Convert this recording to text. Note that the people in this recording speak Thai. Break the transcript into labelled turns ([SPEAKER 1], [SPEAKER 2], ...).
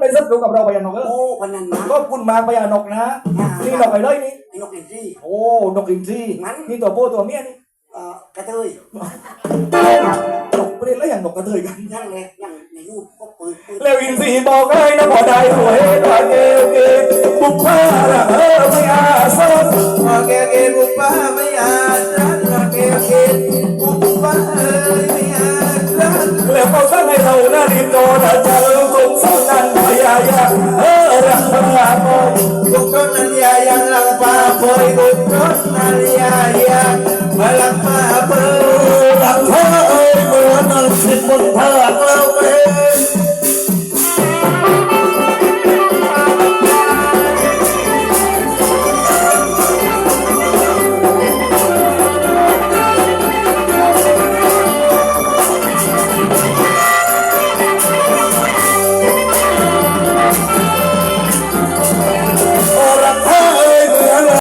[SPEAKER 1] เป็นศัตรูกับเราพญานกเออ
[SPEAKER 2] โอ้พนันนะ
[SPEAKER 1] ก็คุณมากพญานกนะนี่นกไปเลยนี่
[SPEAKER 2] ไอ้นกอินทรี
[SPEAKER 1] โอ้นกอินทรี
[SPEAKER 2] งั้น
[SPEAKER 1] นี่ตัวผู้ตัวเมียนี่
[SPEAKER 2] เอ่อกระเทย
[SPEAKER 1] นกประเด็นแล้วอย่างนกกระเทยกัน
[SPEAKER 2] ยังเลยยังในรูปก็ปืนปืน
[SPEAKER 1] แล้วอินทรีบอกเลยนะพอได้หวยตาเกลเกบุกพาละเออไม่อาสน
[SPEAKER 3] มาแกเกบุปผาไม่อาจันมาแกเกบุปผาไม่อาจัน
[SPEAKER 1] แล้วเขาสั่งให้เราหน้าดิ ต์พ